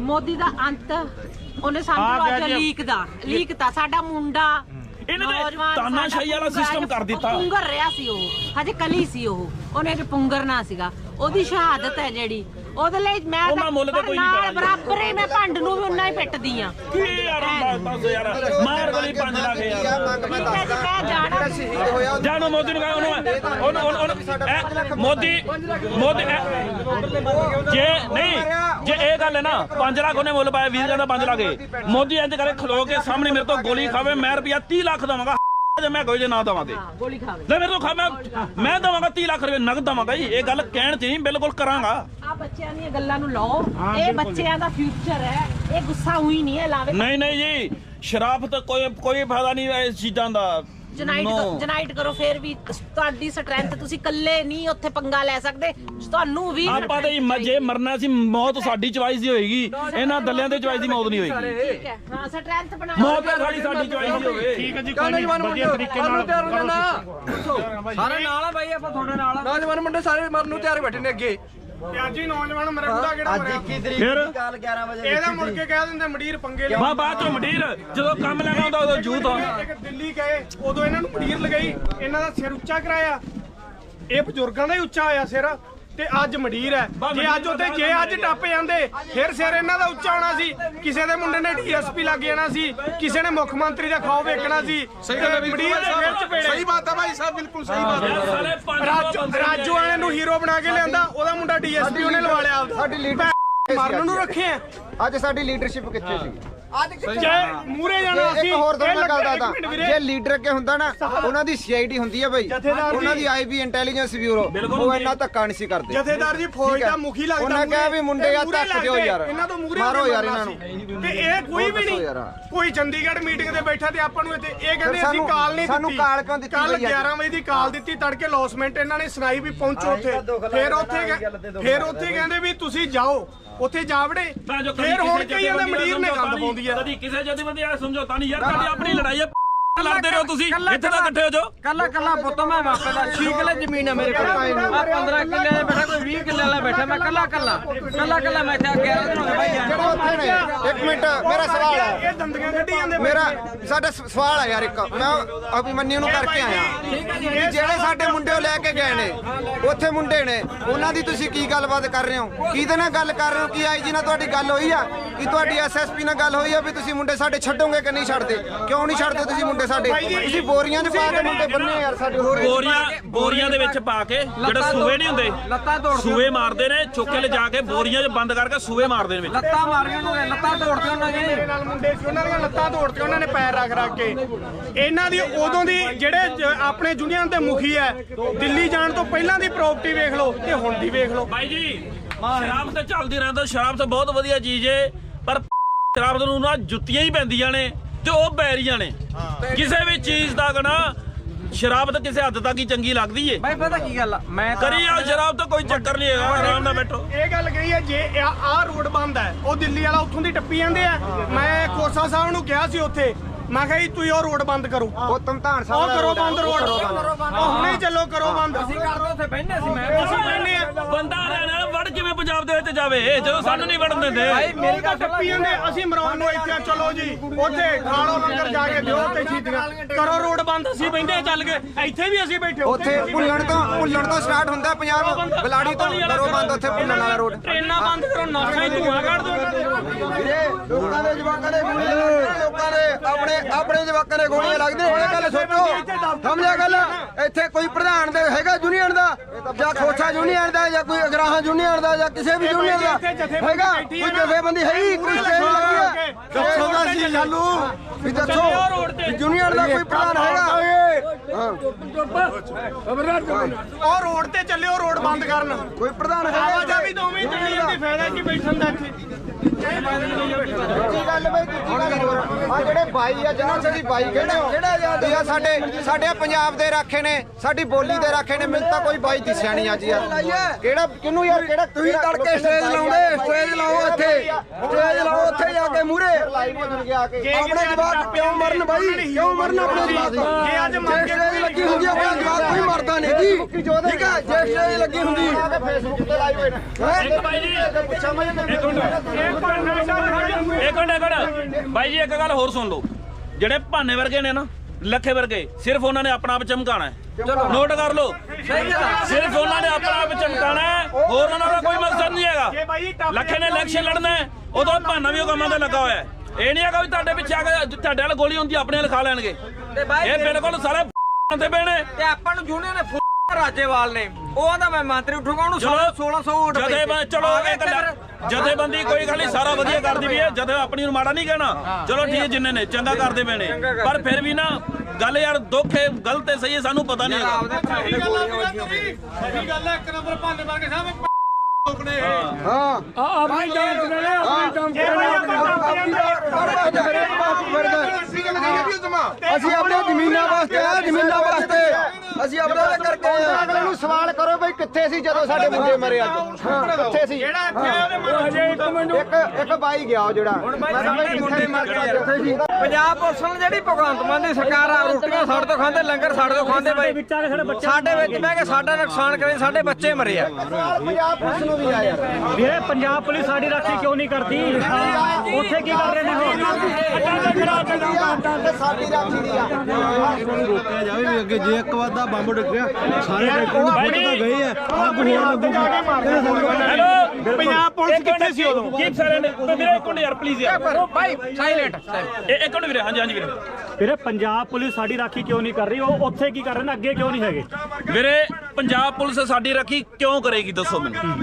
ਮੋਦੀ ਦਾ ਅੰਤ ਉਹਨੇ ਸਾਨੂੰ ਅੱਜ। ਲੀਕ ਦਾ ਲੀਕ ਤਾਂ ਸਾਡਾ ਮੁੰਡਾ ਇਹਨੇ ਤਾਂ ਨੌਜਵਾਨ ਤਾਨਾਸ਼ਾਹੀ ਸਾਡਾ ਵਾਲਾ system ਕਰ ਦਿੱਤਾ। ਪੁੰਗਰ ਰਿਹਾ ਸੀ ਉਹ ਹਜੇ ਕਲੀ ਸੀ ਉਹ ਉਹਨੇ ਕਿ ਪੁੰਗਰਨਾ ਸੀਗਾ। ਉਹਦੀ ਸ਼ਹਾਦਤ ਹੈ ਜਿਹੜੀ। ਉਹਦੇ ਲਈ ਮੈਂ ਉਹ ਮੈਂ ਮੁੱਲ ਤੇ ਕੋਈ ਨਹੀਂ ਨਾਲ ਪਾਇਆ। ਬਰਾਬਰ ਹੀ ਮੈਂ ਭੰਡ ਨੂੰ ਵੀ ਉਨਾ ਹੀ ਪਿੱਟਦੀ ਆ ਕੀ ਯਾਰ ਦੱਸ ਯਾਰ। ਮਾਰ ਗਲੀ 5 ਲੱਖ। ਯਾਰ ਮੈਂ ਜਾਣਾ ਜਾਣੋ ਮੋਦੀ ਨੂੰ ਕਹੋ ਉਹਨੂੰ ਉਹਨੂੰ ਉਹਨੂੰ ਇਹ ਮੋਦੀ ਮੋਦੀ ਇਹ- ਜੇ ਨਹੀਂ ਜੇ ਇਹ ਗੱਲ ਹੈ ਨਾ 5 ਲੱਖ ਉਹਨੇ ਮੁੱਲ ਪਾਇਆ 20 ਦਾ 5 ਲੱਖ। ਇਹ। ਮੋਦੀ ਇੰਜ ਕਰੇ ਖਲੋ ਕੇ ਸਾਹਮਣੇ ਮੇਰੇ ਤੋਂ ਗੋਲੀ ਖਾਵੇ ਮੈਂ ਰੁਪਿਆ 30 ਲੱਖ ਦਵਾਂਗਾ। ਜੇ ਮੈਂ ਕੋਈ ਜੇ ਨਾ ਦਵਾਂਗੇ। ਹਾਂ, ਗੋਲੀ ਖਾਵੇ। ਲੈ ਮੇਰੇ ਤੋਂ ਖਾ ਮੈਂ ਮੈਂ ਦਵਾਂਗਾ 30 ਲੱਖ ਰੁਪਏ ਨਗਦ ਦਵਾਂਗਾ ਜੀ। ਇਹ ਗੱਲ ਕਹਿਣ ਚ ਨਹੀਂ ਬਿਲਕੁਲ ਕਰਾਂਗਾ। ਆ ਬੱਚਿਆਂ ਦੀਆਂ ਗੱਲਾਂ ਨੂੰ ਲਓ। ਇਹ। ਬੱਚਿਆਂ ਦਾ ਫਿਊਚਰ ਹੈ। ਇਹ ਗੁੱਸਾ ਹੋਈ ਨਹੀਂ ਹੈ ਲਾਵੇ। ਨਹੀਂ ਨਹੀਂ ਜੀ। ਸ਼ਰਾਬ ਤਾਂ ਕੋਈ ਕੋਈ ਫਾਇਦਾ ਨਹੀਂ ਇਸ ਚੀਜ਼ਾਂ ਦਾ। ਜਨਾਈਟ ਜਨਾਈਟ ਕਰੋ ਫੇਰ ਵੀ ਤੁਹਾਡੀ ਸਟਰੈਂਥ ਤੁਸੀਂ ਇਕੱਲੇ ਨਹੀਂ ਉੱਥੇ ਪੰਗਾ ਲੈ ਸਕਦੇ। ਤੁਹਾਨੂੰ ਵੀ ਆਪਾਂ ਤਾਂ ਜੀ ਮਰਨਾ ਸੀ ਮੌਤ ਸਾਡੀ ਚੁਆਇਸ ਦੀ ਹੋਏਗੀ। ਇਹਨਾਂ ਦੱਲਿਆਂ ਦੇ ਚੁਆਇਸ ਦੀ ਮੌਤ ਨਹੀਂ ਹੋਏਗੀ। ਠੀਕ ਹੈ। ਹਾਂ ਸਟਰੈਂਥ ਬਣਾਓ। ਮੌਤ ਤਾਂ ਸਾਡੀ ਚੁਆਇਸ ਦੀ ਹੋਵੇ। ਠੀਕ ਹੈ ਜੀ ਕੋਈ ਨਹੀਂ ਵਧੀਆ ਤਰੀਕੇ ਤਿਆਰ ਹੋ ਜਾਣਾ ਸਾਰੇ ਨਾਲ ਆ ਬਾਈ ਆਪਾਂ ਤੁਹਾਡੇ ਨਾਲ ਆ। ਨੌਜਵਾਨ ਬੈਠੇ ਨੇ ਅੱਗੇ। ਤੇ ਅੱਜ ਹੀ ਨੌਜਵਾਨ ਬੁੱਢਾ ਕਿਹੜਾ ਮਰਿਆ? ਫਿਰ? 11 ਵਜੇ ਇਹਦਾ ਮੁੜ ਕੇ ਕਹਿ ਦਿੰਦੇ ਮੰਡੀਰ ਪੰਗੇ ਲੈ ਬਾ ਬਾਅਦ ਚੋਂ ਮੰਡੀਰ ਜਦੋਂ ਕੰਮ ਲੈਣਾ ਹੁੰਦਾ ਉਦੋਂ ਜੂਤ ਆ। ਇੱਕ ਦਿੱਲੀ ਗਏ ਉਦੋਂ ਇਹਨਾਂ ਨੂੰ ਮੰਡੀਰ ਲਗਾਈ ਇਹਨਾਂ ਦਾ ਸਿਰ ਉੱਚਾ ਕਰਾਇਆ। ਇਹ ਬਜ਼ੁਰਗਾਂ ਦਾ ਹੀ ਉੱਚਾ ਹੋਇਆ ਸਿਰ। ਤੇ ਅੱਜ ਮੰਡੀਰ ਹੈ। ਜੇ ਅੱਜ ਉੱਤੇ ਜੇ ਅੱਜ ਟੱਪ ਜਾਂਦੇ ਫਿਰ ਸਿਰ ਇਹਨਾਂ ਦਾ ਉੱਚਾ ਹੋਣਾ ਸੀ। ਕਿਸੇ ਦੇ ਮੁੰਡੇ ਨੇ ਡੀਐਸਪੀ ਲੱਗ ਜਾਣਾ ਸੀ ਕਿਸੇ ਨੇ ਮੁੱਖ ਮੰਤਰੀ ਦਾ ਖਾਓ ਵੇਖਣਾ ਸੀ। ਸਹੀ ਗੱਲ ਮੰਡੀਰ ਦੇ ਫਿਰ ਚਪੇੜੇ। ਸਹੀ ਬਾਤ ਹੈ ਭਾਈ ਸਾਹਿਬ ਬਿਲਕੁਲ ਸਹੀ ਬਾਤ ਪੰਜ ਰਾਜੂ ਰਾਜੂ ਵਾਲੇ ਨੂੰ ਹੀਰੋ ਬਣਾ ਕੇ ਲਿਆਂਦਾ ਉਹਦਾ ਮੁੰਡਾ ਡੀਐਸਪੀ ਉਹਨੇ ਲਵਾ ਲਿਆ ਸਾਡੀ ਲੀਡਰ ਮਰਨ ਨੂੰ ਰੱਖੇ ਆ। ਅੱਜ ਸਾਡੀ ਲੀਡਰਸ਼ਿਪ ਕਿੱਥੇ ਸੀ? ਜੇ ਮੂਰੇ ਜਾਣਾ? ਇੱਕ ਹੋਰ ਤੁਹਾਨੂੰ ਗੱਲ ਦੱਸਦਾ। ਜੇ ਲੀਡਰ ਅੱਗੇ ਹੁੰਦਾ ਨਾ ਉਹਨਾਂ ਦੀ ਸੀਆਈਡੀ ਹੁੰਦੀ ਹੈ ਬਈ। ਉਹਨਾਂ ਦੀ ਆਈਬੀ ਇੰਟੈਲੀਜੈਂਸ ਬਿਊਰੋ। ਉਹ ਇੰਨਾ ਧੱਕਾ ਨਹੀਂ ਸੀ ਕਰਦੇ। ਜਥੇਦਾਰ ਜੀ ਫੌਜ ਹੈ। ਦਾ ਮੁਖੀ ਲੱਗਦਾ ਉਹਨਾਂ ਕਿਹਾ ਵੀ ਮੁੰਡੇ ਆ ਧੱਕ ਦਿਓ ਯਾਰ। ਇਹਨਾਂ ਤੋਂ ਮੂਰੇ ਮਾਰੋ ਯਾਰ ਇਹਨਾਂ ਨੂੰ। ਤੇ ਇਹ ਕੋਈ ਵੀ ਨਹੀਂ। ਕੋਈ ਚੰਡੀਗੜ੍ਹ ਮੀਟਿੰਗ ਤੇ ਬੈਠਾ ਤੇ ਆਪਾਂ ਨੂੰ ਇੱਥੇ ਇਹ ਕਹਿੰਦੇ ਅਸੀਂ ਕਾਲ ਨਹੀਂ ਦਿੱਤੀ। ਸਾਨੂੰ ਕਾਲ ਕਿਉਂ ਦਿੱਤੀ ਕੱਲ ਬਈ ਅੱਜ? 11 ਵਜੇ ਦੀ ਕਾਲ ਦਿੱਤੀ ਤੜਕੇ ਲੌਸਮੈਂਟ ਇਹਨਾਂ ਨੇ ਸੁਣਾਈ ਵੀ ਪਹੁੰਚੋ ਉੱਥੇ। ਫਿਰ ਉੱਥੇ ਫਿਰ ਉੱਥੇ ਕਹਿੰਦੇ ਵੀ ਤੁਸੀਂ ਜਾਓ ਉੱਥੇ ਜਾ ਵੜੇ ਤਾਂ ਜੋ ਕਦੀ ਫਿਰ ਹੁਣ ਕਈ ਜਥੇਬੰਦੀ ਮੰਡੀਰ ਨੇ ਗੰਦ ਪਾਉਂਦੀ ਆ। ਕਦੀ ਕਿਸੇ ਜਥੇਬੰਦੀ ਦਾ ਸਮਝੌਤਾ ਯਾਰ ਤੁਹਾਡੀ ਆਪਣੀ ਲੜਾਈ ਹੈ। ਲੜਦੇ ਰਹੋ ਤੁਸੀਂ ਇੱਥੇ ਤਾਂ ਇਕੱਠੇ ਹੋ ਜਾਓ। ਕੱਲਾ ਕੱਲਾ ਪੁੱਤ ਮੈਂ ਮਾਪੇ ਦਾ 6 ਕਿੱਲੇ ਜ਼ਮੀਨ ਹੈ ਮੇਰੇ ਕੋਲ। ਆ 15 ਕਿੱਲੇ ਵਾਲਾ ਬੈਠਾ ਕੋਈ 20 ਕਿੱਲੇ ਵਾਲਾ ਬੈਠਾ ਮੈਂ ਕੱਲਾ ਕੱਲਾ ਕੱਲਾ ਕੱਲਾ ਮੈਂ ਇੱਥੇ 11 ਦਿਨ ਹੋ ਗਏ ਬਾਈ ਜਾਣ ਜਿਹੜੇ ਉੱਥੇ ਨੇ। ਇੱਕ ਮਿੰਟ ਮੇਰਾ ਸਵਾਲ ਹੈ ਇਹ ਦੰਦੀਆਂ ਕੱਢੀ ਜਾਂਦੇ ਮੇਰਾ ਸਾਡਾ ਸਵਾਲ ਹੈ ਯਾਰ ਇੱਕ। ਮੈਂ ਅਭਿਮਨਿਊ ਨੂੰ ਕਰਕੇ ਆਇਆ। ਜਿਹੜੇ ਸਾਡੇ ਮੁੰਡੇ ਉਹ ਲੈ ਕੇ ਗਏ ਨੇ ਉੱਥੇ ਮੁੰਡੇ ਨੇ ਉਹਨਾਂ ਦੀ ਤੁਸੀਂ ਕੀ ਗੱਲਬਾਤ ਕਰ ਰਹੇ ਹੋ? ਕਿਹਦੇ ਨਾਲ ਗੱਲ ਕਰ ਰਹੇ ਹੋ? ਕੀ ਆਈਜੀ ਨਾਲ ਤੁਹਾਡੀ ਗੱਲ ਹੋਈ ਆ? ਕੀ ਤੁਹਾਡੀ ਐਸਐਸਪੀ ਨਾਲ ਗੱਲ ਹੋਈ ਆ ਵੀ ਤੁਸੀਂ ਮੁੰਡੇ ਸਾਡੇ ਛੱਡੋਗੇ ਕਿ ਨਹੀਂ ਛੱਡਦੇ? ਕਿਉਂ ਨਹੀਂ ਛੱਡਦੇ ਤੁਸੀਂ ਮੁੰਡੇ ਸਾਡੇ ਤੁਸੀਂ ਬੋਰੀਆਂ 'ਚ ਪਾ ਕੇ ਮੁੰਡੇ ਬੰਨੇ ਯਾਰ ਸਾਡੇ ਹੋਰ ਬੋਰੀਆਂ ਬੋਰੀਆਂ ਦੇ ਵਿੱਚ ਪਾ ਕੇ ਜਿਹੜੇ ਸੂਏ ਨਹੀਂ ਹੁੰਦੇ ਲੱਤਾਂ ਤੋੜ ਦਿਓ। ਸੂਏ ਮਾਰਦੇ ਨੇ ਚੁੱਕ ਕੇ ਲਿਜਾ ਕੇ ਬੋਰੀਆਂ 'ਚ ਬੰਦ ਕਰਕੇ ਸੂਏ ਮਾਰਦੇ ਨੇ ਵਿੱਚ। ਲੱਤਾਂ ਮਾਰੀਆਂ ਉਹਨਾਂ ਨੇ ਲੱਤਾਂ ਤੋੜਦੇ ਉਹਨਾਂ ਮੇਰੇ ਨੇ ਨਾਲ ਮੁੰਡੇ ਸੀ ਉਹਨਾਂ ਦੀਆਂ ਲੱਤਾਂ ਤੋੜਤੇ ਉਹਨਾਂ ਨੇ ਪੈਰ ਰੱਖ ਰੱਖ ਕੇ। ਇਹਨਾਂ ਦੀ ਉਦੋਂ ਦੀ ਜਿਹੜੇ ਜ- ਆਪਣੇ ਯੂਨੀਅਨ ਦੇ ਮੁਖੀ ਹੈ ਦਿੱਲੀ ਜਾਣ ਤੋਂ ਪਹਿਲਾਂ ਦੀ ਪ੍ਰਾਪਰਟੀ ਵੇਖ ਲਓ ਤੇ ਹੁਣ ਦੀ ਵੇਖ ਲਓ। ਭਾਈ ਜੀ ਸ਼ਰਾਬ ਤੇ ਚੱਲਦੀ ਰਹਿੰਦਾ ਸ਼ਰਾਬ ਤਾਂ ਬਹੁਤ ਵਧੀਆ ਚੀਜ਼ ਏ ਪਰ ਸ਼ਰਾਬ ਨੂੰ ਨਾ ਜੁੱਤੀਆਂ ਹੀ ਪੈਂਦੀਆਂ ਨੇ। ਤੇ ਉਹ ਬੈਰੀਆਂ ਨੇ ਕਿਸੇ ਵੀ ਚੀਜ਼ ਦਾ ਗਣਾ ਸ਼ਰਾਬ ਤਾਂ ਕਿਸੇ ਹੱਦ ਤੱਕ ਹੀ ਚੰਗੀ ਲੱਗਦੀ ਏ। ਬਾਈ ਪਤਾ ਕੀ ਗੱਲ ਆ? ਮੈਂ ਕਰੀ ਆ ਸ਼ਰਾਬ ਤਾਂ ਕੋਈ ਚੱਕਰ ਨਹੀਂ ਹੈਗਾ ਆਰਾਮ ਨਾਲ ਬੈਠੋ। ਇਹ ਗੱਲ ਕਹੀ ਹੈ ਜੇ ਆਹ ਰੋਡ ਬੰਦ ਹੈ ਉਹ ਦਿੱਲੀ ਵਾਲਾ ਉੱਥੋਂ ਦੀ ਟੱਪੀ ਜਾਂਦੇ ਆ। ਮੈਂ ਖੋਸਾ ਸਾਹਿਬ ਨੂੰ ਕਿਹਾ ਸੀ ਉੱਥੇ ਮੈਂ ਕਿਹਾ ਜੀ ਤੁਸੀਂ ਉਹ ਰੋਡ ਬੰਦ ਕਰੋ। ਉਹ ਤਮਤਾਨ ਉਹ ਸਾਹਿਬ ਦਾ ਕਰੋ ਬੰਦ ਰੋਡ। ਉਹ ਹੁਣੇ ਚੱਲੋ ਕਰੋ ਬੰਦ। ਅਸੀਂ ਕਰਦੇ ਉੱਥੇ ਬੈਠੇ ਸੀ ਮੈਂ ਅਸੀਂ ਬੈਠੇ ਆ। ਬੰਦਾ ਰਹਿਣਾ ਵੜ ਕਿਵੇਂ ਪੰਜਾਬ ਦੇ ਵਿੱਚ ਜਾਵੇ ਜਦੋਂ ਸਾਨੂੰ ਨਹੀਂ ਵੜਨ ਦਿੰਦੇ। ਭਾਈ ਮੇਰੀ ਗੱਲ ਸੁਣ ਟੱਪੀ ਜਾਂਦੇ ਅਸੀਂ ਮਰਾਉਣ ਨੂੰ ਇੱਥੇ ਚਲੋ ਜੀ ਉੱਥੇ ਖਾਲੋ ਲੰਗਰ ਜਾ ਕੇ ਦਿਓ ਤੇ ਛੀਤੀਆਂ ਕਰੋ ਰੋਡ ਬੰਦ ਅਸੀਂ ਬੈਠੇ ਚੱਲ ਗਏ ਇੱਥੇ ਵੀ ਅਸੀਂ ਬੈਠੇ ਉੱਥੇ ਭੁੱਲਣ ਤੋਂ ਭੁੱਲਣ ਤੋਂ ਸਟਾਰਟ ਹੁੰਦਾ ਪੰਜਾਬ ਬਲਾੜੀ ਤੋਂ ਕਰੋ ਬੰਦ ਉੱਥੇ ਭੁੱਲਣ ਵਾਲਾ ਰੋਡ ਟ੍ਰੇਨਾਂ ਬੰਦ ਕਰੋ ਨਾਸਾਂ ਹੀ ਧੂਆਂ ਕੱਢ ਦੋ। ਵੀਰੇ ਲੋਕਾਂ ਦੇ ਜਵਾਕਾਂ ਦੇ ਗੋਲੀਆਂ ਲੱਗਦੀਆਂ ਲੋਕਾਂ ਦੇ ਆਪਣੇ ਆਪਣੇ ਜਵਾਕਾਂ ਦੇ ਗੋਲੀਆਂ ਲੱਗਦੀਆਂ ਇਹ ਗੱਲ ਸੋਚੋ। ਸਮਝਿਆ ਗੱਲ? ਇੱਥੇ ਕੋਈ ਪ੍ਰਧਾਨ ਦੇ ਹੈਗਾ ਯੂਨੀਅਨ ਦਾ ਜਾਂ ਖੋਸਾ ਯੂਨੀਅਨ ਦਾ ਜਾਂ ਕੋਈ ਅਗਰਾਹਾਂ ਯੂਨੀਅਨ ਦਾ ਜਾਂ ਕਿਸੇ ਵੀ ਯੂਨੀਅਨ ਦਾ ਹੈਗਾ? ਕੋਈ ਜਥੇਬੰਦੀ ਹੈਗੀ ਕੋਈ ਸਟੇਜ ਲੱਗੀ ਹੈ। ਦੱਸੋ ਦਾ ਸੀ ਲਾਲੂ ਵੀ ਦੱਸੋ। ਯੂਨੀਅਨ ਦਾ ਕੋਈ ਪ੍ਰਧਾਨ ਹੈਗਾ? ਹਾਂ। ਉਹ ਰੋਡ ਤੇ ਚੱਲਿਓ ਰੋਡ ਬੰਦ ਕਰਨ। ਕੋਈ ਪ੍ਰਧਾਨ ਹੈਗਾ ਆਵਾਜਾਈ ਦੋਵੇਂ ਚੱਲੀ ਜਾਂਦੀ ਫਾਇਦਾ ਕੀ ਬੈਠਣ ਦਾ ਇੱਥੇ? ਦੂਜੀ ਗੱਲ ਬਈ ਦੂਜੀ ਗੱਲ ਹੋਰ। ਆ ਜਿਹੜੇ ਬਾਈ ਆ ਜਿਹਨਾਂ ਤੁਸੀਂ ਬਾਈ ਕਹਿੰਦੇ ਹੋ ਯਾਦ ਆ ਸਾਡੇ ਸਾਡੇ ਪੰਜਾਬ ਦੇ ਰਾਖੇ ਨੇ ਸਾਡੀ ਬੋਲੀ ਦੇ ਰਾਖੇ ਨੇ ਮੈਨੂੰ ਤਾਂ ਕੋਈ ਬਾਈ ਦਿਸਿਆ ਨਹੀਂ ਅੱਜ ਯਾਰ। ਕਿਹੜਾ ਕਿਹਨੂੰ ਯਾਰ ਕਿਹੜਾ ਤੁਸੀਂ ਤੜਕੇ ਸਟੇਜ ਲਾਉਂਦੇ ਸਟੇਜ ਲਾਓ ਇੱਥੇ। ਸਟੇਜ ਲਾਓ ਉੱਥੇ ਜਾ ਕੇ ਮੂਰੇ ਆਪਣੇ ਜਵਾਕ ਕਿਉਂ ਮਰਨ ਬਾਈ? ਕਿਉਂ ਮਰਨ ਆਪਣੇ ਜਵਾਕ? ਜੇ ਅੱਜ ਸਟੇਜ ਲੱਗੀ ਹੁੰਦੀ ਆ ਆਪਣਾ ਜਵਾਕ ਕੋਈ ਮਰਦਾ ਨਹੀਂ। ਜੀ ਠੀਕ ਹੈ ਜੇ ਸਟੇਜ ਲੱਗੀ ਹੁੰਦੀ। ਫੇਸਬੁੱਕ ਤੇ ਲਾਈਵ ਹੋਏ ਇੱਕ ਬਾਈ ਜੀ। ਇੱਕ ਮਿੰਟ। ਇੱਕ ਮਿੰਟ ਇੱਕ ਮਿੰਟ। ਬਾਈ ਜੀ, ਇੱਕ ਗੱਲ ਹੋਰ ਸੁਣ ਲਓ। ਜਿਹੜੇ ਭਾਨੇ ਵਰਗੇ ਨੇ ਨਾ, ਲੱਖੇ ਵਰਗੇ, ਸਿਰਫ ਉਹਨਾਂ ਨੇ ਆਪਣਾ ਆਪ ਚਮਕਾਣਾ ਹੈ। ਨੋਟ ਕਰ ਲਓ। ਸਿਰਫ ਉਹਨਾਂ ਨੇ ਆਪਣਾ ਆਪ ਚਮਕਾਣਾ ਹੈ, ਹੋਰ ਉਹਨਾਂ ਦਾ ਕੋਈ ਮਕਸਦ ਨਹੀਂ ਹੈਗਾ। ਲੱਖੇ ਨੇ ਇਲੈਕਸ਼ਨ ਲੜਨਾ ਹੈ, ਉਦੋਂ ਭਾਨਾ ਵੀ ਉਹ ਕੰਮਾਂ ਤੇ ਲੱਗਾ ਹੋਇਆ ਹੈ। ਇਹ ਨਹੀਂ ਹੈਗਾ ਵੀ ਤੁਹਾਡੇ ਪਿੱਛੇ ਆ ਕੇ ਤੁਹਾਡੇ ਵਾਲ ਗੋਲੀ ਹੁੰਦੀ, ਆਪਣੇ ਵਾਲ ਖਾ ਲੈਣਗੇ। ਇਹ ਬਿਲਕੁਲ ਸਾਰੇ ਤੇ ਬਹਿਣੇ ਤੇ ਆਪਾਂ ਨੂੰ ਯੂਨੀਅਨ ਨੇ ਰਾਜੇਵਾਲ ਨੇ। ਉਹ ਆਂਦਾ ਮੈਂ ਮੰਤਰੀ ਉਠੂਗਾ ਉਹਨੂੰ ਚਲੋ 1600 ਵੋਟ ਜਦੇ ਸੀ। ਚਲੋ। ਜਥੇਬੰਦੀ ਕੋਈ ਗੱਲ ਨਹੀਂ ਸਾਰਾ ਵਧੀਆ ਕਰਦੀ ਵੀ ਹੈ। ਜਦੇ ਆਪਣੀ ਨੂੰ ਮਾੜਾ ਨਹੀਂ ਕਹਿਣਾ ਚਲੋ ਠੀਕ ਹੈ ਜਿੰਨੇ ਨੇ ਚੰਗਾ ਕਰਦੇ ਪਏ ਨੇ। ਪਰ ਫਿਰ ਵੀ ਨਾ ਗੱਲ ਯਾਰ ਦੁੱਖ ਹੈ ਗਲਤ ਹੈ ਸਹੀ ਹੈ ਸਾਨੂੰ ਪਤਾ ਨਹੀਂ ਹੈਗਾ। ਗੱਲ ਹੈ ਇੱਕ ਨੰਬਰ ਭਾਨੇ ਵਰਗੇ ਸਾਹਿਬ ਲੋਕਣੇ ਹਾਂ। ਆਪਣੀ ਜਾਨ ਲੈ ਆਪਣੀ ਅਸੀਂ ਆਪਣੇ ਜ਼ਮੀਨਾਂ ਵਾਸਤੇ ਜ਼ਮੀਨਾਂ ਵਾਸਤੇ। ਅਸੀਂ ਆਪਣਾ ਦਾ ਕਰਕੇ ਆਏ ਹਾਂ। ਅਗਲੇ ਨੂੰ ਸਵਾਲ ਕਰੋ ਬਈ ਕਿੱਥੇ ਸੀ ਜਦੋਂ ਸਾਡੇ ਮੁੰਡੇ ਮਰੇ ਅੱਜ? ਕਿੱਥੇ ਸੀ? ਜਿਹੜਾ ਇੱਥੇ ਆਇਆ ਉਹਦੇ ਮਨ ਹਜੇ ਇੱਕ ਮਿੰਟ ਇੱਕ ਇੱਕ ਬਾਈ ਗਿਆ ਉਹ ਜਿਹੜਾ। ਮੈਂ ਮਰ ਕਿੱਥੇ ਸੀ? ਪੰਜਾਬ ਪੁਲਿਸ ਨੇ ਜਿਹੜੀ ਭਗਵੰਤ ਮਾਨ ਦੀ ਸਰਕਾਰ ਆ ਰੋਟੀਆਂ ਸਾਡੇ ਤੋਂ ਖਾਂਦੇ ਲੰਗਰ ਸਾਡੇ ਤੋਂ ਖਾਂਦੇ ਬਾਈ। ਸਾਡੇ ਵਿੱਚ ਬਹਿ ਕੇ ਸਾਡਾ ਨੁਕਸਾਨ ਕਰੇ ਸਾਡੇ ਬੱਚੇ ਮਰੇ ਆ। ਪੰਜਾਬ ਪੁਲਿਸ ਨੂੰ ਵੀ ਆ ਯਾਰ। ਵੀਰੇ ਪੰਜਾਬ ਪੁਲਿਸ ਸਾਡੀ ਰਾਖੀ ਕਿਉਂ ਨਹੀਂ ਕਰਦੀ? ਉੱਥੇ ਕੀ ਕਰ ਰਹੇ ਨੇ ਸਾਡੀ ਰਾਖੀ ਦੀ ਆ। ਰੋਕਿਆ ਜਾਵੇ ਵੀ ਅੱਗੇ ਜੇ ਇੱਕ ਵਾਰ ਦਾ ਬੰਬ ਡਿੱਗਿਆ ਸਾਰੇ ਟਰੈਕਟਰ ਨੂੰ ਤਾਂ ਗਏ ਆ। ਅੱਗ ਹੋਰ ਲੱਗੂਗੀ ਪੰਜਾਬ ਪੁਲਿਸ ਕਿੱਥੇ ਸੀ ਉਦੋਂ? ਕੀਪ ਸਾਇਲੈਂਟ ਵੀਰੇ ਇੱਕ ਮਿੰਟ ਯਾਰ ਪਲੀਜ਼ ਯਾਰ। ਬਾਈ ਸਾਇਲੈਂਟ ਇਹ ਇੱਕ ਮਿੰਟ ਵੀਰੇ ਹਾਂਜੀ ਹਾਂਜੀ ਵੀਰੇ। ਵੀਰੇ ਪੰਜਾਬ ਪੁਲਿਸ ਸਾਡੀ ਰਾਖੀ ਕਿਉਂ ਨਹੀਂ ਕਰ ਰਹੀ? ਉਹ ਉੱਥੇ ਕੀ ਕਰ ਰਹੇ ਨੇ? ਅੱਗੇ ਕਿਉਂ ਨਹੀਂ ਹੈਗੇ? ਵੀਰੇ ਪੰਜਾਬ ਪੁਲਿਸ ਸਾਡੀ ਰਾਖੀ ਕਿਉਂ ਕਰੇਗੀ ਦੱਸੋ ਮੈਨੂੰ?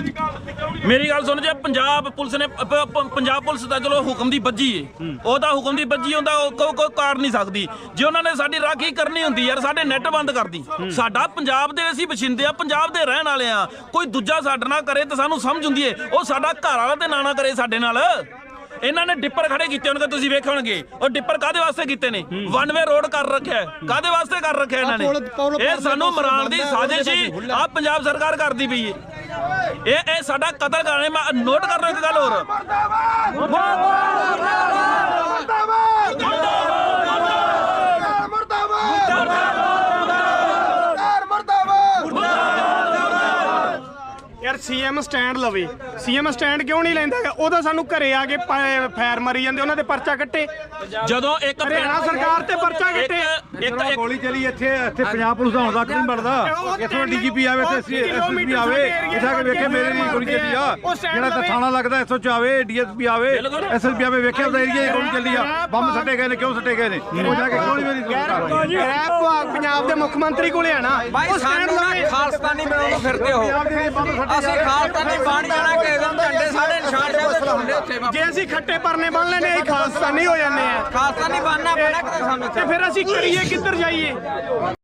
ਮੇਰੀ ਗੱਲ ਸੁਣ ਜੇ ਪੰਜਾਬ ਪੁਲਿਸ ਨੇ ਪ- ਪ- ਪੰਜਾਬ ਪੁਲਿਸ ਦਾ ਚਲੋ ਹੁਕਮ ਦੀ ਬੱਜੀ ਏ। ਉਹਦਾ ਹੁਕਮ ਦੀ ਬੱਜੀ ਹੁੰਦਾ ਉਹ ਕੋਈ ਕੋਈ ਕਾਰ ਨਹੀਂ ਸਕਦੀ। ਜੇ ਉਹਨਾਂ ਨੇ ਸਾਡੀ ਰਾਖੀ ਕਰਨੀ ਹੁੰਦੀ ਯਾਰ ਸਾਡੇ ਨੈਟ ਬੰਦ ਕਰਦੀ ਸਾਡਾ ਪੰਜਾਬ ਦੇ ਅਸੀਂ ਵਸਿੰਦੇ ਆ ਪੰਜਾਬ ਦੇ ਰਹਿਣ ਵਾਲੇ ਆ। ਕੋਈ ਦੂਜਾ ਸਾਡੇ ਨਾਲ ਕਰੇ ਤਾਂ ਸਾਨੂੰ ਸਮਝ ਹੁੰਦੀ ਏ। ਉਹ ਸਾਡਾ ਘਰ ਵਾਲਾ ਤੇ ਨਾ ਨਾ ਕਰੇ ਸਾਡੇ ਨਾਲ। ਇਹਨਾਂ ਨੇ ਡਿੱਪਰ ਖੜੇ ਕੀਤੇ ਹੋਣਗੇ ਤੁਸੀਂ ਵੇਖੇ ਹੋਣਗੇ। ਉਹ ਡਿੱਪਰ ਕਾਦੇ ਵਾਸਤੇ ਕੀਤੇ ਨੇ? ਵਨ ਵੇ ਰੋਡ ਕਰ ਰੱਖਿਆ ਹੈ। ਕਾਦੇ ਵਾਸਤੇ ਕਰ ਰੱਖਿਆ ਇਹਨਾਂ ਨੇ? ਇਹ ਸਾਨੂੰ ਮਰਾਉਣ ਦੀ ਸਾਜ਼ਿਸ਼ ਹੀ ਆ ਪੰਜਾਬ ਸਰਕਾਰ ਕਰਦੀ ਪਈ ਏ। ਇਹ ਇਹ ਸਾਡਾ ਕਤਲ ਕਰਨੇ ਮੈਂ ਨੋਟ ਕਰ ਲਓ ਇੱਕ ਗੱਲ ਹੋਰ। ਯਾਰ ਸੀਐਮ ਸਟੈਂਡ ਲਵੇ। ਸੀਐਮ ਸਟੈਂਡ ਕਿਉਂ ਨਹੀਂ ਲੈਂਦਾ ਹੈਗਾ? ਉਹ ਤਾਂ ਸਾਨੂੰ ਘਰੇ ਆ ਕੇ ਪ- ਫੈਰ ਮਾਰੀ ਜਾਂਦੇ ਉਹਨਾਂ ਦੇ ਪਰਚਾ ਕੱਟੇ। ਜਦੋਂ ਇੱਕ ਹਰਿਆਣਾ ਸਰਕਾਰ ਤੇ ਪਰਚਾ ਇੱਕ ਕੱਟੇ। ਇੱਕ ਇੱਕ ਗੋਲੀ ਚਲੀ ਇੱਥੇ ਇੱਥੇ ਪੰਜਾਬ ਪੁਲਿਸ ਦਾ ਹੁਣ ਤੱਕ ਨਹੀਂ ਬਣਦਾ ਇੱਥੋਂ ਡੀਜੀਪੀ ਆਵੇ ਤੇ ਐਸਐਸਪੀ ਆਵੇ। ਇੱਥੇ ਆ ਕੇ ਵੇਖੇ ਮੇਰੇ ਦੀ ਗੋਲੀ ਚੱਲੀ ਆ। ਜਿਹੜਾ ਤਾਂ ਥਾਣਾ ਲੱਗਦਾ ਇੱਥੋਂ ਚ ਆਵੇ ਡੀਐਸਪੀ ਆਵੇ ਐਸਐਸਪੀ ਆਵੇ ਵੇਖਿਆ ਉਹਦਾ ਏਰੀਆ 'ਚ ਗੋਲੀ ਚੱਲੀ ਆ। ਬੰਬ ਸੱਟੇ ਗਏ ਨੇ ਕਿਉਂ ਸੱਟੇ ਗਏ ਨੇ? ਉਹ ਜਾ ਕੇ ਨਹੀਂ ਮੇਰੀ ਸੁਣਦਾ ਪੰਜਾਬ ਦੇ ਮੁੱਖ ਮੰਤਰੀ ਕੋਲੇ ਆਣਾ ਬਾਈ ਸਾਨੂੰ ਨਾ ਖਾਲਸਤਾਨੀ ਬਣਾਉਣ ਨੂੰ ਫਿਰਦੇ ਹੋ। ਅਸੀਂ ਖਾਲਸਤਾਨੀ ਬਣ ਜਾਣਾ ਕਿ ਦਿਨ ਝੰਡੇ ਸਾਡੇ ਨਿਸ਼ਾਨ ਸਾਹਿਬ ਦੇ ਝੰਡੇ ਉੱਥੇ ਜੇ ਅਸੀਂ ਖੱਟੇ ਪਰਨੇ ਬੰਨ ਲੈਨੇ ਅਸੀਂ ਖਾਲਸਤਾਨੀ ਹੋ ਜਾਂਦੇ ਆ। ਬਣਨਾ ਪੈਣਾ ਕਿਤੇ ਸਾਨੂੰ ਤੇ ਫਿਰ ਅਸੀਂ ਕਰੀਏ ਕਿੱਧਰ ਜਾਈਏ?